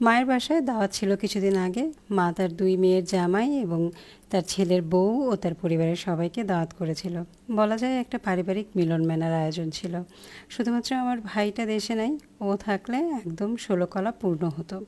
মায়ের বাসায় দাওয়াত ছিল কিছুদিন আগে। মা তার দুই মেয়ের জামাই এবং তার ছেলের বউ ও তার পরিবারের সবাইকে দাওয়াত করেছিল। বলা যায় একটা পারিবারিক মিলন মেলার আয়োজন ছিল। শুধুমাত্র আমার ভাইটা দেশে নাই ও থাকলে একদম ষোলো কলা পূর্ণ হতো।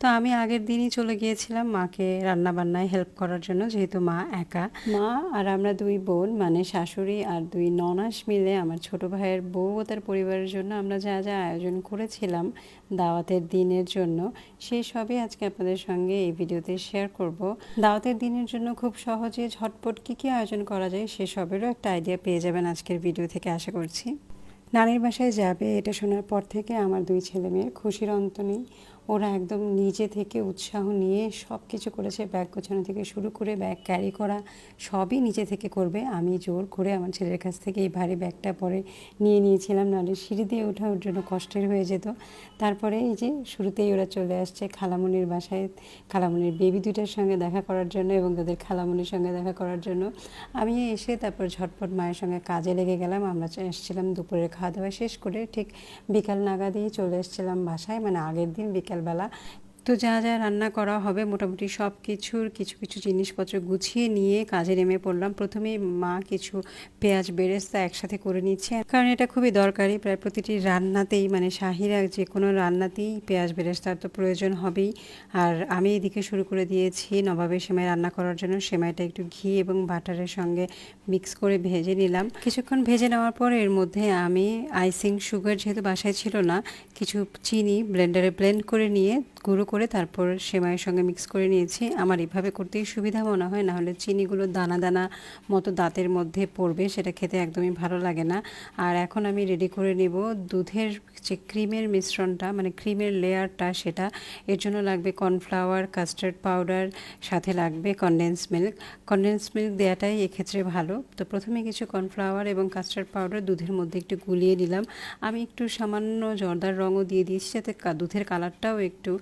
তো আমি আগের দিনই চলে গিয়েছিলাম মাকে রান্নাবান্নায় হেল্প করার জন্য যেহেতু মা একা। মা? আর আমরা দুই বোন মানে শাশুড়ি আর দুই ননাস মিলে আমার ছোট ভাইয়ের বউ ও তার পরিবারের জন্য আমরা যা যা আয়োজন করেছিলাম দাওয়াতের দিনের জন্য সেই সবই আজকে আপনাদের সঙ্গে এই ভিডিওতে শেয়ার করব। দাওয়াতের দিনের জন্য খুব সহজে ঝটপট কী কী আয়োজন করা যায় সেসবেরও একটা আইডিয়া পেয়ে যাবেন আজকের ভিডিও থেকে, আশা করছি। নানির বাসায় যাবে, এটা শোনার পর থেকে আমার দুই ছেলে মেয়ের খুশির অন্ত নেই। ওরা একদম নিজে থেকে উৎসাহ নিয়ে সব কিছু করেছে ব্যাগ গোছানো থেকে শুরু করে ব্যাগ ক্যারি করা, সবই নিজে থেকে করবে। আমি জোর করে আমার ছেলের কাছ থেকে এই ভারী ব্যাগটা পরে নিয়ে নিয়েছিলাম, নাহলে সিঁড়ি দিয়ে ওঠা ওর জন্য কষ্টের হয়ে যেত। তারপরে এই যে শুরুতেই ওরা চলে আসছে খালামনির বাসায়। খালামনির বেবি দুইটার সঙ্গে দেখা করার জন্য এবং তাদের খালামনির সঙ্গে দেখা করার জন্য। আমি এসে তারপর ঝটপট মায়ের সঙ্গে কাজে লেগে গেলাম। আমরা এসেছিলাম দুপুরের খাওয়া দাওয়া শেষ করে ঠিক বিকাল নাগা নাগাদেই চলে এসেছিলাম বাসায়। মানে আগের দিন বিকালবেলা তো যা যা রান্না করা হবে মোটামুটি সব কিছুর কিছু কিছু জিনিসপত্র গুছিয়ে নিয়ে কাজে নেমে পড়লাম। প্রথমেই মা কিছু পেঁয়াজ, বেরেস্তা একসাথে করে নিচ্ছে। কারণ এটা খুবই দরকারি, প্রায় প্রতিটি রান্নাতেই মানে শাহিরা যে কোনো রান্নাতেই পেঁয়াজ, বেরেস্তার তো প্রয়োজন হবেই। আর আমি এদিকে শুরু করে দিয়েছি নবাবের সেমাই রান্না করার জন্য। সেমাইটা একটু ঘি এবং বাটারের সঙ্গে মিক্স করে ভেজে নিলাম। কিছুক্ষণ ভেজে নেওয়ার পর এর মধ্যে আমি আইসিং সুগার যেহেতু বাসায় ছিল না, কিছু চিনি ব্লেন্ডারে ব্লেন্ড করে নিয়ে গুঁড়ো করে তারপর সেমাইয়ের সঙ্গে মিক্স করে নিয়েছি। আমার এভাবে করতেই সুবিধা মনে হয় নাহলে চিনিগুলো দানা দানা মতো দাঁতের মধ্যে পড়বে, সেটা খেতে একদমই ভালো লাগে না। আর এখন আমি রেডি করে নেব দুধের যে ক্রিমের মিশ্রণটা মানে ক্রিমের লেয়ারটা সেটা। এর জন্য লাগবে কর্নফ্লাওয়ার কাস্টার্ড পাউডার সাথে লাগবে কনডেন্স মিল্ক কনডেন্স মিল্ক দেওয়াটাই এক্ষেত্রে ভালো। তো প্রথমে কিছু কর্নফ্লাওয়ার এবং কাস্টার্ড পাউডার দুধের মধ্যে একটু গুলিয়ে নিলাম। আমি একটু সামান্য জর্দার রঙও দিয়ে দিয়েছি, যাতে দুধের কালারটাও একটু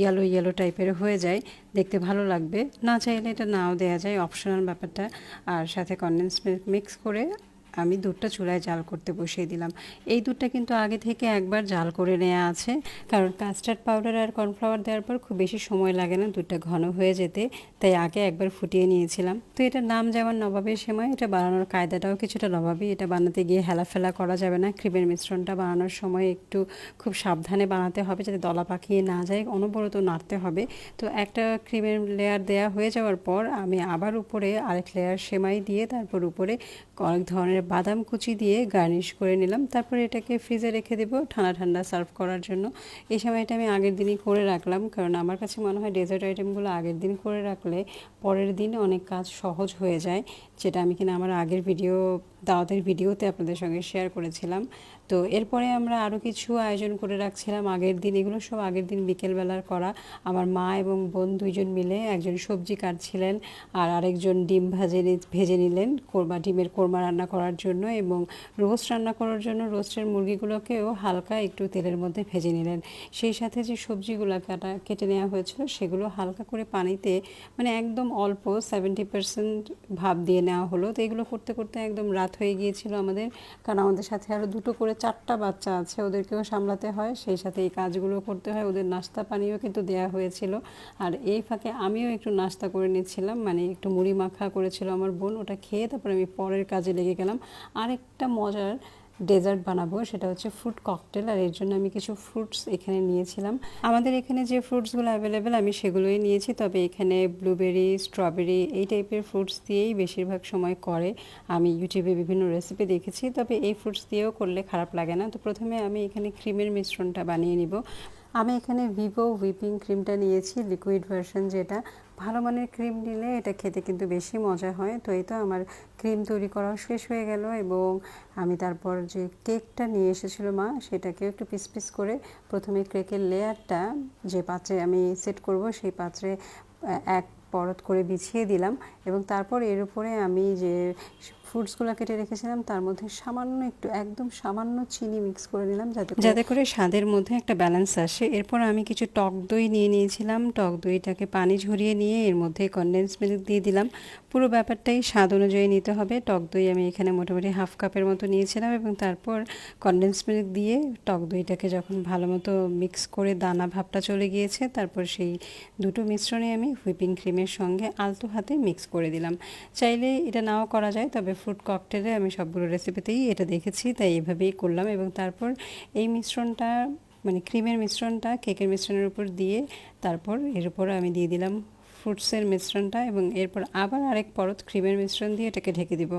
ইয়েলো ইয়েলো টাইপের হয়ে যায়। দেখতে ভালো লাগবে। না চাইলে এটা নাও দেওয়া যায় অপশনাল ব্যাপারটা। আর সাথে কন্ডেন্স মিল্ক মিক্স করে আমি দুধটা চুলায় জাল করতে বসিয়ে দিলাম। এই দুধটা কিন্তু আগে থেকে একবার জাল করে নেওয়া আছে। কারণ কাস্টার্ড পাউডার আর কর্নফ্লাওয়ার দেওয়ার পর খুব বেশি সময় লাগে না দুধটা ঘন হয়ে যেতে। তাই আগে একবার ফুটিয়ে নিয়েছিলাম। তো এটার নাম যেমন নবাবের সময় এটা বানানোর কায়দাটাও কিছুটা নবাবই এটা বানাতে গিয়ে হেলাফেলা করা যাবে না। ক্রিমের মিশ্রণটা বানানোর সময় একটু খুব সাবধানে বানাতে হবে যাতে দলা পাকিয়ে না যায়, অনবরত নাড়তে হবে। তো একটা ক্রিমের লেয়ার দেয়া হয়ে যাওয়ার পর আমি আবার উপরে আরেক লেয়ার সেমাই দিয়ে তারপর উপরে অনেক ধরনের বাদাম কুচি দিয়ে গার্নিশ করে নিলাম। তারপরে এটাকে ফ্রিজে রেখে দেবো ঠান্ডা ঠান্ডা সার্ভ করার জন্য। এই সময়টা আমি আগের দিনই করে রাখলাম, কারণ আমার কাছে মনে হয় ডেজার্ট আইটেমগুলো আগের দিন করে রাখলে পরের দিন অনেক কাজ সহজ হয়ে যায়, যেটা আমি কিনা আমার আগের ভিডিও, দাওয়াতের ভিডিওতে আপনাদের সঙ্গে শেয়ার করেছিলাম। তো এরপরে আমরা আরও কিছু আয়োজন করে রাখছিলাম আগের দিন। এগুলো সব আগের দিন বিকেলবেলার করা। আমার মা এবং বোন দুইজন মিলে একজন সবজি কাটছিলেন আর আরেকজন ডিম ভাজে ভেজে নিলেন, কোরমা, ডিমের কোরমা রান্না করার জন্য এবং রোস্ট রান্না করার জন্য রোস্টের মুরগিগুলোকেও হালকা একটু তেলের মধ্যে ভেজে নিলেন। সেই সাথে যে সবজিগুলো কাটা, কেটে নেওয়া হয়েছিল সেগুলো হালকা করে পানিতে মানে একদম অল্প সেভেন্টি পার্সেন্ট ভাব দিয়ে নেওয়া হলো। তো এগুলো করতে করতে একদম রাত হয়ে গিয়েছিল আমাদের। কারণ আমাদের সাথে আরও দুটো করে চারটা বাচ্চা আছে, ওদেরকেও সামলাতে হয়। সেই সাথে এই কাজগুলো করতে হয়। ওদের নাস্তা পানিও কিন্তু দেয়া হয়েছিল। আর এই ফাঁকে আমিও একটু নাস্তা করে নিচ্ছিলাম। মানে একটু মুড়ি মাখা করেছিল আমার বোন। ওটা খেয়ে তারপরে আমি পরের কাজে লেগে গেলাম। আরেকটা মজার ডেজার্ট বানাবো, সেটা হচ্ছে ফ্রুট ককটেল আর এর জন্য আমি কিছু ফ্রুটস এখানে নিয়েছিলাম। আমাদের এখানে যে ফ্রুটসগুলো অ্যাভেলেবেল আমি সেগুলোই নিয়েছি, তবে এখানে ব্লুবেরি স্ট্রবেরি এই টাইপের ফ্রুটস দিয়েই বেশিরভাগ সময় করে। আমি ইউটিউবে বিভিন্ন রেসিপি দেখেছি, তবে এই ফ্রুটস দিয়েও করলে খারাপ লাগে না। তো প্রথমে আমি এখানে ক্রিমের মিশ্রণটা বানিয়ে নিব। আমি এখানে ভিভো হুইপিং ক্রিমটা নিয়েছি লিকুইড ভার্সন যেটা। ভালো মানের ক্রিম নিলে এটা খেতে কিন্তু বেশি মজা হয়। তো এই তো আমার ক্রিম তৈরি করা শেষ হয়ে গেল এবং আমি তারপর যে কেকটা নিয়ে এসেছিল মা, সেটাকেও একটু পিস পিস করে প্রথমে কেকের লেয়ারটা যে পাত্রে আমি সেট করব, সেই পাত্রে এক পরত করে বিছিয়ে দিলাম এবং তারপর এর উপরে আমি যে ফ্রুটসগুলো কেটে রেখেছিলাম, তার মধ্যে সামান্য একটু, একদম সামান্য চিনি মিক্স করে নিলাম যাতে যাতে করে স্বাদের মধ্যে একটা ব্যালেন্স আসে। এরপর আমি কিছু টক দই নিয়ে নিয়েছিলাম। টক দইটাকে পানি ঝরিয়ে নিয়ে এর মধ্যে কনডেন্স মিল্ক দিয়ে দিলাম। পুরো ব্যাপারটাই স্বাদ অনুযায়ী নিতে হবে। টক দই আমি এখানে মোটামুটি হাফ কাপের মতো নিয়েছিলাম এবং তারপর কনডেন্স মিল্ক দিয়ে টক দইটাকে যখন ভালো মতো মিক্স করে দানা ভাবটা চলে গিয়েছে, তারপর সেই দুটো মিশ্রণে আমি হুইপিং ক্রিমের সঙ্গে আলতো হাতে মিক্স করে দিলাম। চাইলে এটা নাও করা যায়, তবে ফ্রুট ককটেলে আমি সবগুলো রেসিপিতেই এটা দেখেছি, তাই এভাবেই করলাম এবং তারপর এই মিশ্রণটা মানে ক্রিমের মিশ্রণটা, কেকের মিশ্রণের উপর দিয়ে তারপর এর উপর আমি দিয়ে দিলাম ফ্রুটসের মিশ্রণটা এবং এরপর আবার আরেক পরত ক্রিমের মিশ্রণ দিয়ে এটাকে ঢেকে দিব।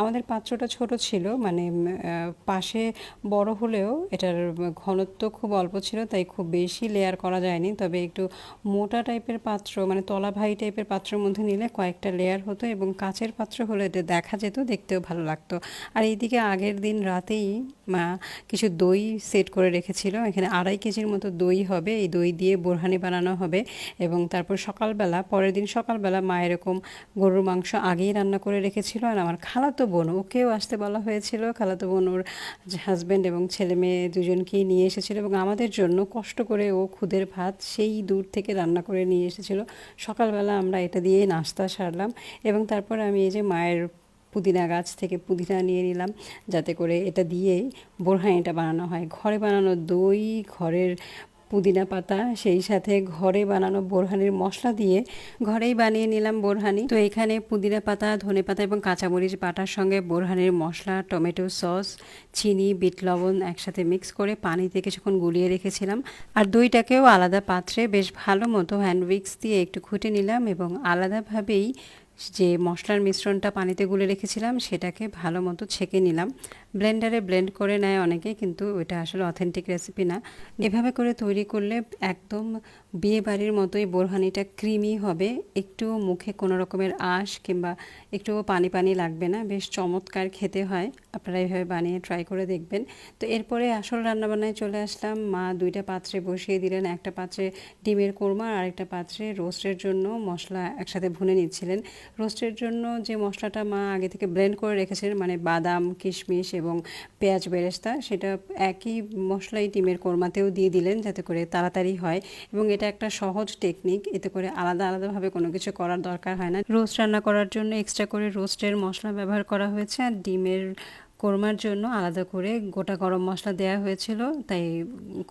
আমাদের পাত্রটা ছোট ছিল মানে পাশে বড় হলেও এটার ঘনত্ব খুব অল্প ছিল, তাই খুব বেশি লেয়ার করা যায়নি। তবে একটু মোটা টাইপের পাত্র মানে তলা ভাই টাইপের পাত্রের মধ্যে নিলে কয়েকটা লেয়ার হতো এবং কাচের পাত্র হলে এটা দেখা যেত, দেখতেও ভালো লাগতো। আর এইদিকে আগের দিন রাতেই মা কিছু দই সেট করে রেখেছিল, এখানে আড়াই কেজির মতো দই হবে, এই দই দিয়ে বোরহানি বানানো হবে এবং তারপর সকালবেলা পরের দিন সকালবেলা মা এরকম গরুর মাংস আগেই রান্না করে রেখেছিল আর আমার খালাতো বোন, ওকেও আসতে বলা হয়েছিল। খালাতো বোন ওর হাজব্যান্ড এবং ছেলে মেয়ে দুজনকেই নিয়ে এসেছিল এবং আমাদের জন্য কষ্ট করে ও খুদের ভাত সেই দূর থেকে রান্না করে নিয়ে এসেছিল। সকালবেলা আমরা এটা দিয়ে নাস্তা সারলাম এবং তারপর আমি এই যে মায়ের পুদিনা গাছ থেকে পুদিনা নিয়ে নিলাম যাতে করে এটা দিয়েই বোরহানিটা বানানো হয়। ঘরে বানানো দই, ঘরের পুদিনা পাতা, সেই সাথে ঘরে বানানো বোরহানির মশলা দিয়ে ঘরেই বানিয়ে নিলাম বোরহানি। তো এখানে পুদিনা পাতা, ধনে পাতা এবং কাঁচামরিচ বাটার সঙ্গে বোরহানির মশলা, টমেটো সস, চিনি, বিট লবণ একসাথে মিক্স করে পানিতে কিছুক্ষণ গুলিয়ে রেখেছিলাম। আর দইটাকেও আলাদা পাত্রে বেশ ভালো মতো হ্যান্ড উইক্স দিয়ে একটু খুঁটে নিলাম এবং আলাদাভাবেই যে মশলার মিশ্রণটা পানিতে গুলে রেখেছিলাম, সেটাকে ভালো মতো ছেঁকে নিলাম। ব্লেন্ডারে ব্লেন্ড করে নেয় অনেকে, কিন্তু ওইটা আসলে অথেন্টিক রেসিপি না। এভাবে করে তৈরি করলে একদম বিয়ে বাড়ির মতোই বোরহানিটা ক্রিমি হবে। একটু মুখে কোনো রকমের আঁশ কিংবা একটু পানি পানি লাগবে না, বেশ চমৎকার খেতে হয়। আপনারা এইভাবে বানিয়ে ট্রাই করে দেখবেন। তো এরপরে আসল রান্নাবান্নায় চলে আসলাম। মা দুইটা পাত্রে বসিয়ে দিলেন। একটা পাত্রে ডিমের কোরমা আর একটা পাত্রে রোস্টের জন্য মশলা একসাথে ভুনে নিচ্ছিলেন। রোস্টের জন্য যে মশলাটা মা আগে থেকে ব্লেন্ড করে রেখেছেন মানে বাদাম, কিশমিশ এবং পেঁয়াজ বেরেস্তা, সেটা একই মশলাই ডিমের কোরমাতেও দিয়ে দিলেন যাতে করে তাড়াতাড়ি হয় এবং এটা একটা সহজ টেকনিক এতে করে আলাদা আলাদাভাবে কোনো কিছু করার দরকার হয় না। রোস্ট রান্না করার জন্য এক্সট্রা করে রোস্টের মশলা ব্যবহার করা হয়েছে আর ডিমের কোরমার জন্য আলাদা করে গোটা গরম মশলা দেওয়া হয়েছিল। তাই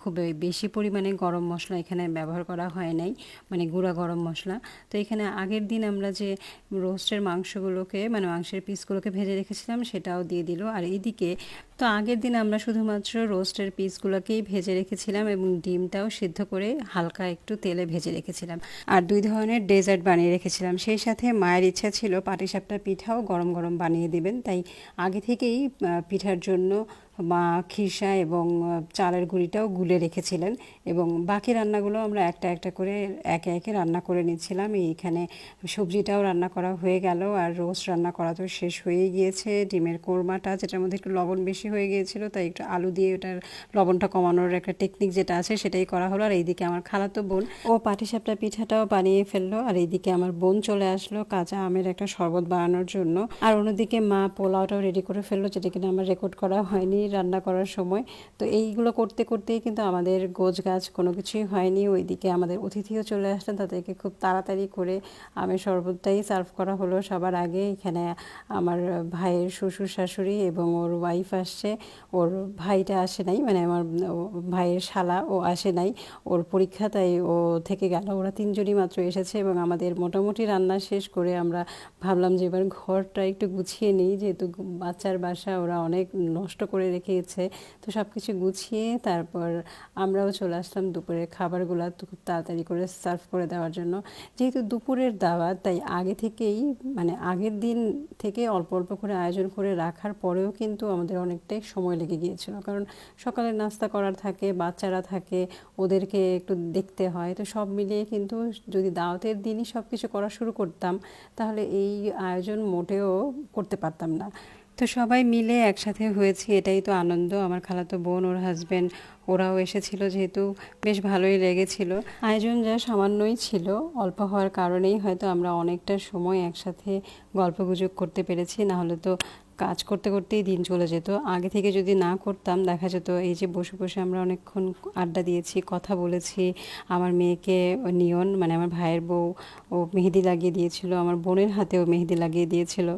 খুব বেশি পরিমাণে গরম মশলা এখানে ব্যবহার করা হয় নাই মানে গুঁড়া গরম মশলা। তো এখানে আগের দিন আমরা যে রোস্টের মাংসগুলোকে মানে মাংসের পিসগুলোকে ভেজে রেখেছিলাম, সেটাও দিয়ে দিল। আর এদিকে তো আগের দিন আমরা শুধুমাত্র রোস্টের পিসগুলোকেই ভেজে রেখেছিলাম এবং ডিমটাও সিদ্ধ করে হালকা একটু তেলে ভেজে রেখেছিলাম। আর দুই ধরনের ডেজার্ট বানিয়ে রেখেছিলাম। সেই সাথে মায়ের ইচ্ছা ছিল, পাটিসাপটা পিঠাও গরম গরম বানিয়ে দেবেন। তাই আগে থেকেই পিঠার জন্য মা খিসা এবং চালের গুঁড়িটাও গুলে রেখেছিলেন এবং বাকি রান্নাগুলো আমরা একটা একটা করে একে একে রান্না করে নিচ্ছিলাম। এইখানে সবজিটাও রান্না করা হয়ে গেল আর রোস্ট রান্না করা তো শেষ হয়ে গিয়েছে। ডিমের কোরমাটা যেটার মধ্যে একটু লবণ বেশি হয়ে গিয়েছিল, তাই একটু আলু দিয়ে ওটার লবণটা কমানোর একটা টেকনিক যেটা আছে সেটাই করা হলো। আর এইদিকে আমার খালাতো বোন, ও পাটিসাপটা পিঠাটাও বানিয়ে ফেলল। আর এইদিকে আমার বোন চলে আসলো কাঁচা আমের একটা শরবত বানানোর জন্য। আর অন্যদিকে মা পোলাওটাও রেডি করে ফেলল, যেটা কিনা আমার রেকর্ড করা হয়নি। রান্না করার সময়। তো এইগুলো করতে করতেই কিন্তু আমাদের গোছ গাছ কোনো কিছুই হয়নি। ওইদিকে আমাদের অতিথিও চলে আসলেন, তাদেরকে খুব তাড়াতাড়ি করে আমের শরবতটাই সার্ভ করা হলো। সবার আগে এখানে আমার ভাইয়ের শ্বশুর শাশুড়ি এবং ওর ওয়াইফ আসছে। ওর ভাইটা আসে নাই মানে আমার ভাইয়ের শালা ও আসে নাই। ওর পরীক্ষা তাই ও থেকে গেল। ওরা তিনজনই মাত্র এসেছে এবং আমাদের মোটামুটি রান্না শেষ করে আমরা ভাবলাম যে এবার ঘরটা একটু গুছিয়ে নিই, যেহেতু বাচ্চার বাসা, ওরা অনেক নষ্ট করে রেখেছে। তো সব কিছু গুছিয়ে তারপর আমরাও চলে আসলাম দুপুরের খাবারগুলো খুব তাড়াতাড়ি করে সার্ভ করে দেওয়ার জন্য। যেহেতু দুপুরের দাওয়াত, তাই আগে থেকেই মানে আগের দিন থেকে অল্প অল্প করে আয়োজন করে রাখার পরেও কিন্তু আমাদের অনেকটাই সময় লেগে গিয়েছিল। কারণ সকালে নাস্তা করার থাকে, বাচ্চারা থাকে, ওদেরকে একটু দেখতে হয়। তো সব মিলিয়ে কিন্তু যদি দাওয়াতের দিনই সব কিছু করা শুরু করতাম, তাহলে এই আয়োজন মোটেও করতে পারতাম না। তো সবাই মিলে একসাথে হয়েছি, এটাই তো আনন্দ। আমার খালাতো বোন, ওর হাজবেন্ড ওরাও এসেছিল যেহেতু বেশ ভালোই লেগেছিল। আয়োজন যা সামান্যই ছিল, অল্প হওয়ার কারণেই হয়তো আমরা অনেকটা সময় একসাথে গল্পগুজব করতে পেরেছি না হলে তো কাজ করতে করতেই দিন চলে যেত। আগে থেকে যদি না করতাম, দেখা যেত এই যে বসে বসে আমরা অনেকক্ষণ আড্ডা দিয়েছি, কথা বলেছি। আমার মেয়েকে নিয়ন মানে আমার ভাইয়ের বউ, ও মেহেদি লাগিয়ে দিয়েছিল, আমার বোনের হাতেও মেহেদি লাগিয়ে দিয়েছিল।